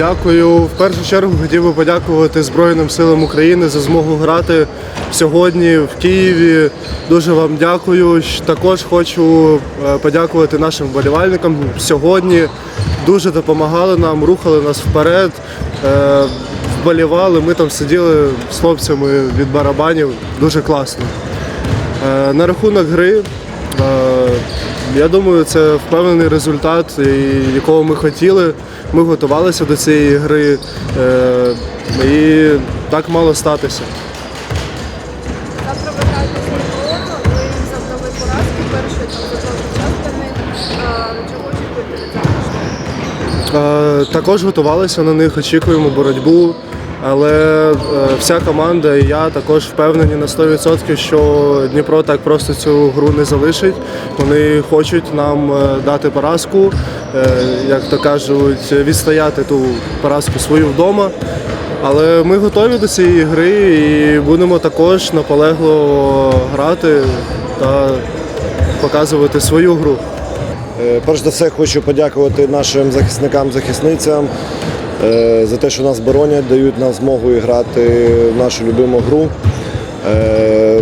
Дякую. В першу чергу хотів би подякувати Збройним силам України за змогу грати сьогодні в Києві. Дуже вам дякую. Також хочу е, подякувати нашим вболівальникам. Сьогодні дуже допомагали нам, рухали нас вперед. е, Вболівали. Ми там сиділи з хлопцями від барабанів. Дуже класно. Е, На рахунок гри, я думаю, це впевнений результат, якого ми хотіли. Ми готувалися до цієї гри, е, і так мало статися. Завтра ви граєте з Легіоном, ви завдали поразки, перший там за. А, Чого очікуєте від завтрашнього? Е, Також готувалися на них, очікуємо боротьбу. Але е, вся команда і я також впевнені на 100%, що Дніпро так просто цю гру не залишить. Вони хочуть нам е, дати поразку, е, як то кажуть, відстояти ту поразку свою вдома. Але ми готові до цієї гри і будемо також наполегливо грати та показувати свою гру. Перш за все хочу подякувати нашим захисникам-захисницям за те, що нас боронять, дають нам змогу грати в нашу любиму гру. Е,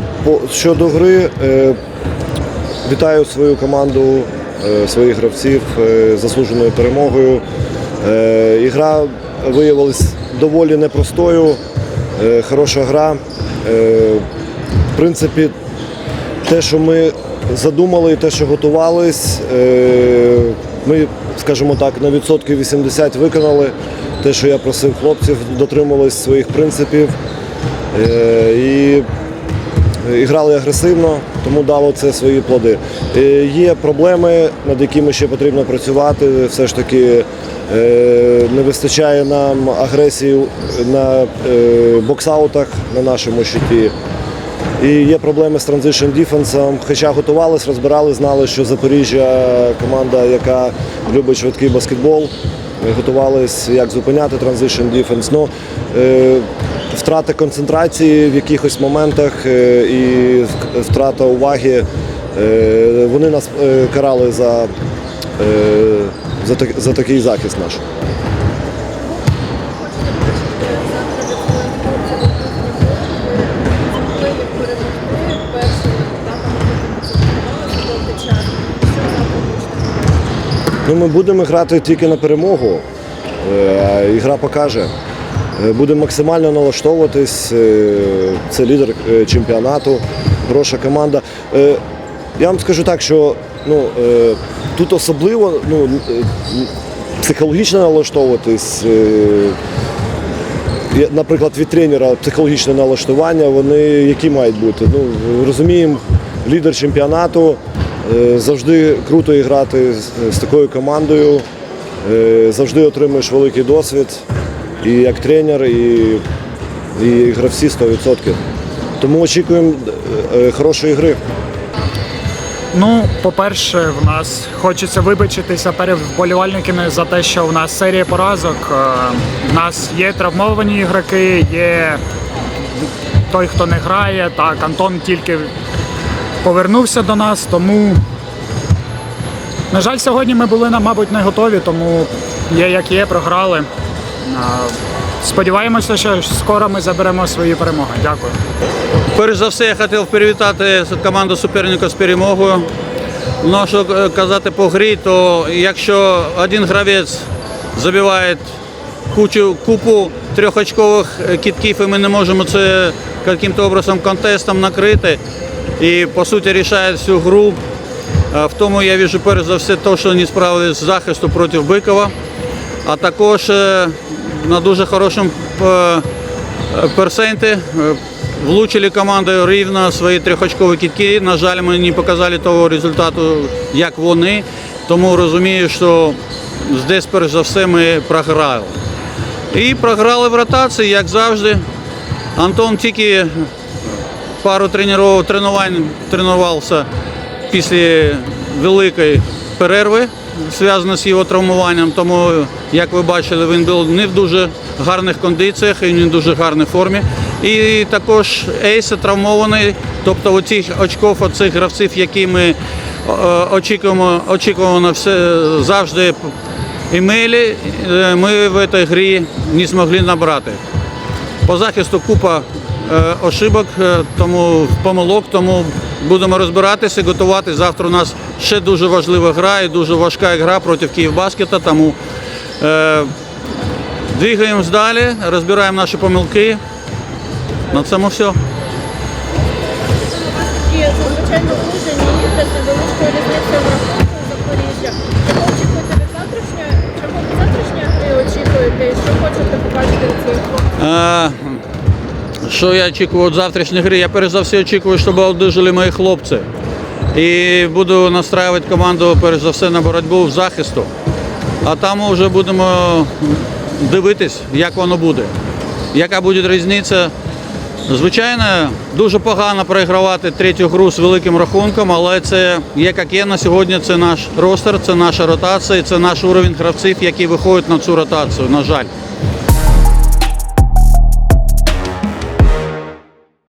Щодо гри, е, вітаю свою команду, е, своїх гравців е, заслуженою перемогою. Е, Ігра виявилась доволі непростою, е, хороша гра. Е, В принципі, те, що ми задумали, і те, що готувались, е, ми, скажімо так, на відсотків 80 виконали. Те, що я просив хлопців, дотримувались своїх принципів. Е, І і грали агресивно, тому дало це свої плоди. Е, Є проблеми, над якими ще потрібно працювати. Все ж таки е, не вистачає нам агресії на боксаутах на нашому щиті. І є проблеми з транзишн діфенсом. Хоча готувались, розбирали, знали, що Запоріжжя команда, яка любить швидкий баскетбол. Ми готувалися, як зупиняти транзишн діфенс. Ну, е, втрата концентрації в якихось моментах е, і втрата уваги. Е, вони нас карали за, за, за такий захист наш. Можливо, перемогти першими етапами, які ви довгий час. Що завтра хочете? Ну, ми будемо грати тільки на перемогу. Е, а Ігра покаже. Е, Будемо максимально налаштовуватись. Е, Це лідер чемпіонату, хороша команда. Я вам скажу так, що ну, тут особливо ну, психологічно налаштовуватись. Наприклад, від тренера психологічне налаштування, вони які мають бути. Ну, розуміємо, лідер чемпіонату. Е, Завжди круто грати з, такою командою. е, Завжди отримуєш великий досвід і як тренер, і, і гравці 100%. Тому очікуємо е, хорошої гри. Ну, по-перше, в нас хочеться вибачитися перед вболівальниками за те, що в нас серія поразок. В нас є травмовані ігроки, є той, хто не грає. Так, Антон тільки повернувся до нас, тому. На жаль, сьогодні ми були, мабуть, не готові, тому є як є, програли. Сподіваємося, що скоро ми заберемо свої перемоги. Дякую. Перш за все, я хотів привітати команду суперника з перемогою. Ну, що е, казати по грі, то якщо один гравець забиває кучу, купу трьохочкових е, кітків, і ми не можемо це яким-то образом контестом накрити, і по суті рішає всю гру. Е, В тому я вижу перш за все те, що не справились з захисту проти Бикова, а також е, на дуже хорошому е, персенти. е, Влучили командою рівно свої трьохочкові кітки. На жаль, ми не показали того результату, як вони. Тому розумію, що десь перш за все ми програли. І програли в ротації, як завжди. Антон тільки пару тренувань, тренувався після великої перерви, зв'язано з його травмуванням. Тому, як ви бачили, він був не в дуже гарних кондиціях і не в дуже гарній формі. І також Ейса травмований, тобто оцих очков, оцих гравців, які ми е, очікуємо, очікуємо все завжди емейлі е, ми в цій грі не змогли набрати. По захисту купа ошибок, е, тому помилок, тому будемо розбиратися, готувати. Завтра у нас ще дуже важлива гра і дуже важка гра проти Київбаскета, тому е, двигаємось далі, розбираємо наші помилки. На цьому все. Звичайно лужені ігри з невеличкою різницею в рахунку Запоріжжя. Чого очікуєте від завтрашньої? Чого від завтрашньої гри очікуєте? Що хочете побачити від своїх хлопців? Що я очікую від завтрашньої гри? Я перш за все очікую, щоб одужали мої хлопці. І буду настраювати команду перш за все на боротьбу в захисту. А там ми вже будемо дивитись, як воно буде. Яка буде різниця? Звичайно, дуже погано проігравати третю гру з великим рахунком, але це є як є на сьогодні. Це наш ростер, це наша ротація, це наш уровень гравців, які виходять на цю ротацію. На жаль.